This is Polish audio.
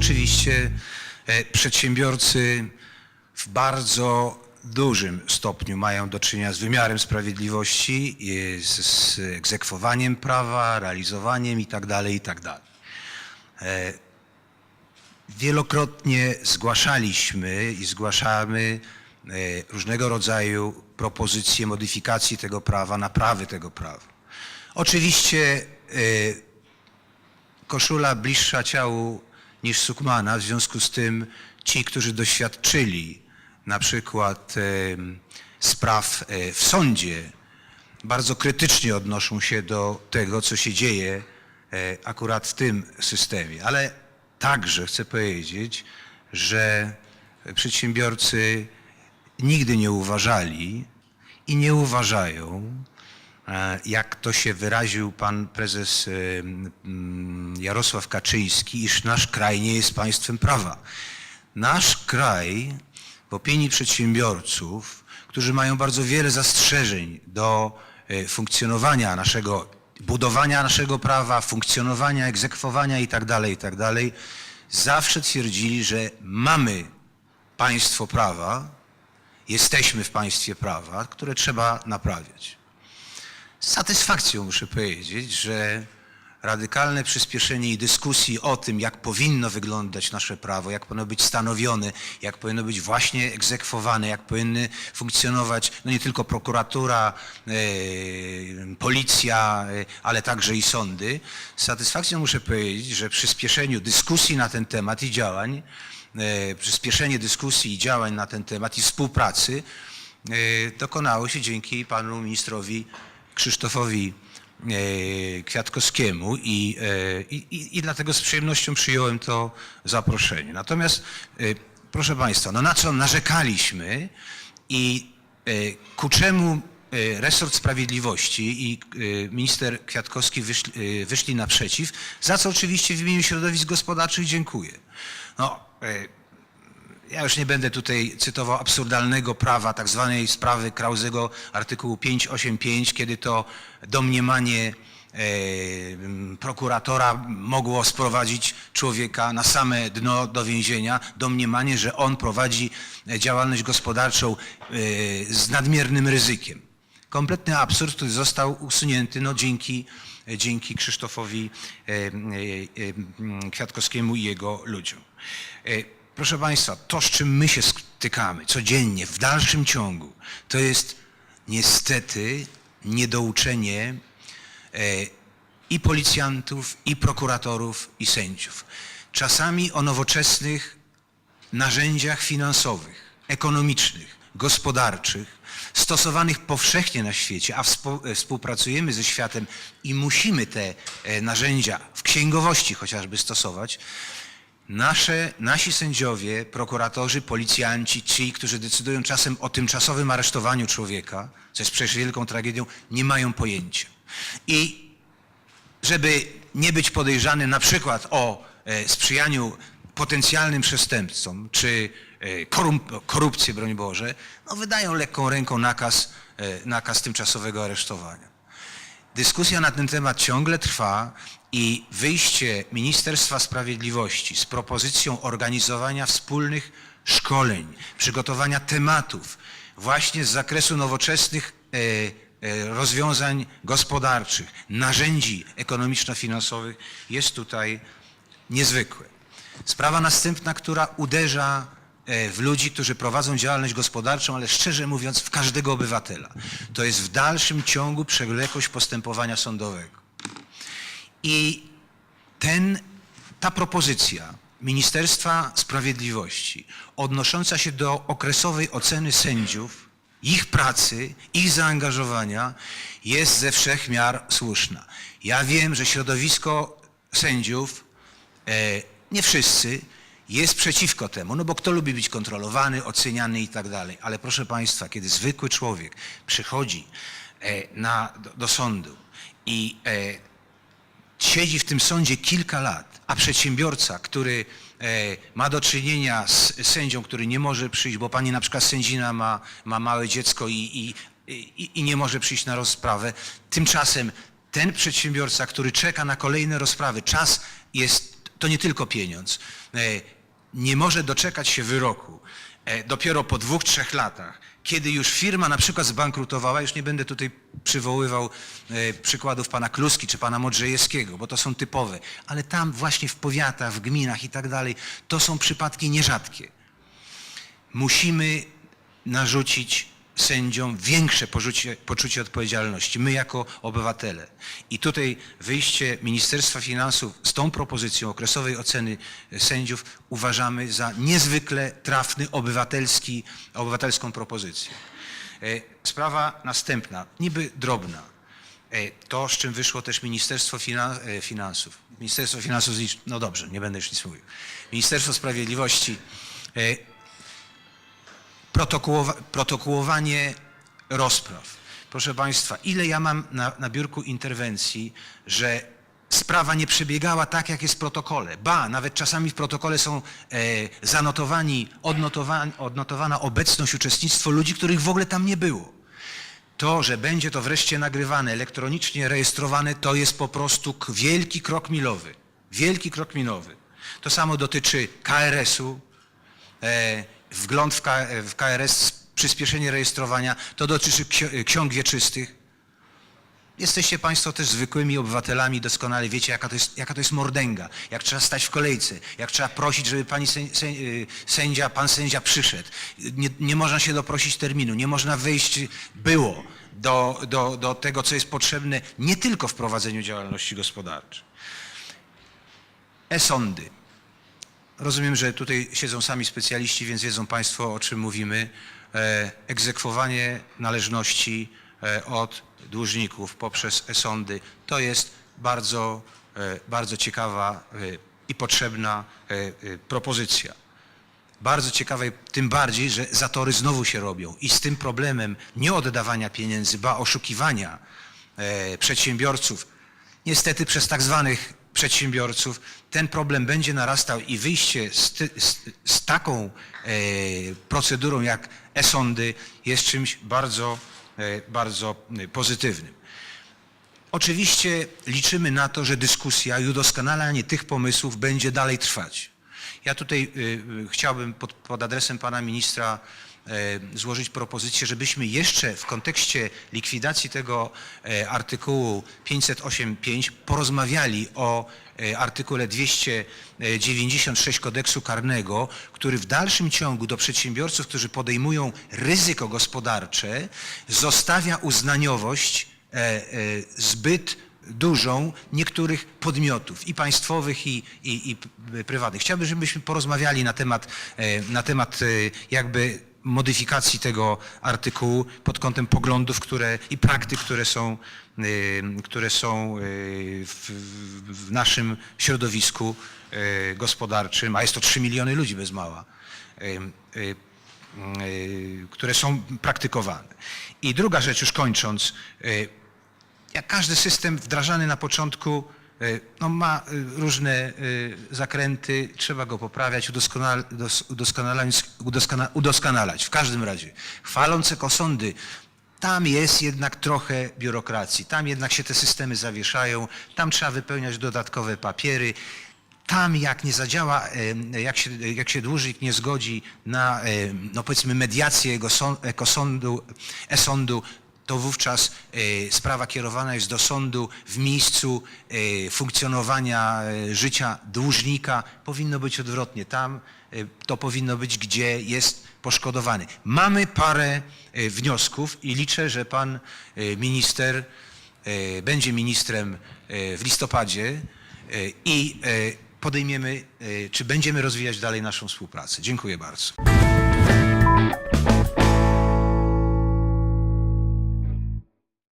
rzeczywiście e, przedsiębiorcy w bardzo dużym stopniu mają do czynienia z wymiarem sprawiedliwości, z, z egzekwowaniem prawa, realizowaniem itd. itd. E, Wielokrotnie zgłaszaliśmy i zgłaszamy e, różnego rodzaju propozycje modyfikacji tego prawa, naprawy tego prawa. Oczywiście koszula bliższa ciału niż sukmana, w związku z tym ci, którzy doświadczyli na przykład spraw e, w sądzie, bardzo krytycznie odnoszą się do tego, co się dzieje e, akurat w tym systemie. Ale także chcę powiedzieć, że przedsiębiorcy nigdy nie uważali i nie uważają, jak to się wyraził pan prezes e, Jarosław Kaczyński, iż nasz kraj nie jest państwem prawa. Nasz kraj w opinii przedsiębiorców, którzy mają bardzo wiele zastrzeżeń do e, funkcjonowania naszego, budowania naszego prawa, funkcjonowania, egzekwowania itd., itd., zawsze twierdzili, że mamy państwo prawa, jesteśmy w państwie prawa, które trzeba naprawiać. Z satysfakcją muszę powiedzieć, że radykalne przyspieszenie i dyskusji o tym, jak powinno wyglądać nasze prawo, jak powinno być stanowione, jak powinno być właśnie egzekwowane, jak powinny funkcjonować no nie tylko prokuratura, e, policja, e, ale także i sądy. Z satysfakcją muszę powiedzieć, że przyspieszeniu dyskusji na ten temat i działań, e, przyspieszenie dyskusji i działań na ten temat i współpracy dokonało się dzięki panu ministrowi Krzysztofowi e, Kwiatkowskiemu i, e, i, i, i dlatego z przyjemnością przyjąłem to zaproszenie. Natomiast, e, proszę Państwa, no na co narzekaliśmy i ku czemu resort sprawiedliwości i minister Kwiatkowski wyszli, wyszli naprzeciw, za co oczywiście w imieniu środowisk gospodarczych dziękuję. No, ja już nie będę tutaj cytował absurdalnego prawa, tak zwanej sprawy Krauzego artykułu 585, kiedy to domniemanie e, prokuratora mogło sprowadzić człowieka na same dno do więzienia, domniemanie, że on prowadzi e, działalność gospodarczą e, z nadmiernym ryzykiem. Kompletny absurd, który został usunięty no, dzięki, dzięki Krzysztofowi Kwiatkowskiemu i jego ludziom. Proszę Państwa, to z czym my się stykamy codziennie, w dalszym ciągu, to jest niestety niedouczenie e, i policjantów, i prokuratorów, i sędziów. Czasami o nowoczesnych narzędziach finansowych, ekonomicznych, gospodarczych, stosowanych powszechnie na świecie, a e, współpracujemy ze światem i musimy te e, narzędzia w księgowości chociażby stosować, Nasze, nasi sędziowie, prokuratorzy, policjanci, ci, którzy decydują czasem o tymczasowym aresztowaniu człowieka, co jest przecież wielką tragedią, nie mają pojęcia. I żeby nie być podejrzany na przykład o e, sprzyjaniu potencjalnym przestępcom czy e, korup- korupcję, broń Boże, no wydają lekką ręką nakaz, e, nakaz tymczasowego aresztowania. Dyskusja na ten temat ciągle trwa i wyjście Ministerstwa Sprawiedliwości z propozycją organizowania wspólnych szkoleń, przygotowania tematów właśnie z zakresu nowoczesnych e, e, rozwiązań gospodarczych, narzędzi ekonomiczno-finansowych jest tutaj niezwykłe. Sprawa następna, która uderza w ludzi, którzy prowadzą działalność gospodarczą, ale szczerze mówiąc w każdego obywatela. To jest w dalszym ciągu przewlekłość postępowania sądowego. I ten, ta propozycja Ministerstwa Sprawiedliwości odnosząca się do okresowej oceny sędziów, ich pracy, ich zaangażowania jest ze wszech miar słuszna. Ja wiem, że środowisko sędziów, e, nie wszyscy, jest przeciwko temu, no bo kto lubi być kontrolowany, oceniany i tak dalej. Ale proszę Państwa, kiedy zwykły człowiek przychodzi e, na, do, do sądu i e, siedzi w tym sądzie kilka lat, a przedsiębiorca, który e, ma do czynienia z sędzią, który nie może przyjść, bo pani na przykład sędzina ma, ma małe dziecko i, i, i, i nie może przyjść na rozprawę, tymczasem ten przedsiębiorca, który czeka na kolejne rozprawy, czas jest to nie tylko pieniądz, nie może doczekać się wyroku. E, dopiero po dwóch, trzech latach, kiedy już firma na przykład zbankrutowała, już nie będę tutaj przywoływał e, przykładów pana Kluski czy pana Modrzejewskiego, bo to są typowe, ale tam właśnie w powiatach, w gminach i tak dalej, to są przypadki nierzadkie. Musimy narzucić sędziom większe poczucie, poczucie odpowiedzialności, my jako obywatele. I tutaj wyjście Ministerstwa Finansów z tą propozycją okresowej oceny sędziów uważamy za niezwykle trafny, obywatelski, obywatelską propozycję. E, Sprawa następna, niby drobna. E, To, z czym wyszło też Ministerstwo Finan- e, Finansów. Ministerstwo Finansów, no dobrze, nie będę już nic mówił. Ministerstwo Sprawiedliwości e, protokołowa- protokołowanie rozpraw. Proszę Państwa, ile ja mam na, na biurku interwencji, że sprawa nie przebiegała tak, jak jest w protokole. Ba, nawet czasami w protokole są e, zanotowani, odnotowana obecność, uczestnictwo ludzi, których w ogóle tam nie było. To, że będzie to wreszcie nagrywane, elektronicznie rejestrowane, to jest po prostu wielki krok milowy. Wielki krok milowy. To samo dotyczy KRS-u, e, wgląd w, KRS, przyspieszenie rejestrowania, to dotyczy ksiąg wieczystych. Jesteście Państwo też zwykłymi obywatelami, doskonale wiecie, jaka to, jest, jaka to jest mordęga, jak trzeba stać w kolejce, jak trzeba prosić, żeby pani y, sędzia, pan sędzia przyszedł. Nie, nie można się doprosić terminu, nie można wejść, było, do, do, do tego, co jest potrzebne nie tylko w prowadzeniu działalności gospodarczej. E-sądy. Rozumiem, że tutaj siedzą sami specjaliści, więc wiedzą Państwo, o czym mówimy. E, egzekwowanie należności e, od dłużników poprzez e-sądy to jest bardzo, e, bardzo ciekawa i potrzebna propozycja. Bardzo ciekawe, tym bardziej, że zatory znowu się robią i z tym problemem nie oddawania pieniędzy, ba oszukiwania przedsiębiorców, niestety przez tak zwanych przedsiębiorców, ten problem będzie narastał i wyjście z, ty, z, z taką e, procedurą jak e-sądy jest czymś bardzo, e, bardzo e, pozytywnym. Oczywiście liczymy na to, że dyskusja i udoskonalanie tych pomysłów będzie dalej trwać. Ja tutaj y, y, chciałbym pod, pod adresem pana ministra złożyć propozycję, żebyśmy jeszcze w kontekście likwidacji tego y, artykułu 508.5 porozmawiali o y, artykule 296 kodeksu karnego, który w dalszym ciągu do przedsiębiorców, którzy podejmują ryzyko gospodarcze, zostawia uznaniowość e, e, zbyt dużą niektórych podmiotów i państwowych i, i, i prywatnych. Chciałbym, żebyśmy porozmawiali na temat, e, na temat e, jakby modyfikacji tego artykułu pod kątem poglądów które, i praktyk, które są, e, które są e, w, w naszym środowisku e, gospodarczym, a jest to 3 miliony ludzi bez mała. y, które są praktykowane. I druga rzecz, już kończąc, y, jak każdy system wdrażany na początku y, no, ma y, różne y, zakręty, trzeba go poprawiać, udoskonal, dos- udoskonalać, udoskona, udoskonalać. W każdym razie, chwaląc ekosądy, tam jest jednak trochę biurokracji, tam jednak się te systemy zawieszają, tam trzeba wypełniać dodatkowe papiery. Tam jak nie zadziała, jak się, jak się dłużnik nie zgodzi na, no powiedzmy, mediację jego e-sądu, to wówczas e, sprawa kierowana jest do sądu w miejscu e, funkcjonowania e, życia dłużnika. Powinno być odwrotnie. Tam to powinno być, gdzie jest poszkodowany. Mamy parę wniosków i liczę, że pan minister będzie ministrem w listopadzie i podejmiemy, czy będziemy rozwijać dalej naszą współpracę. Dziękuję bardzo.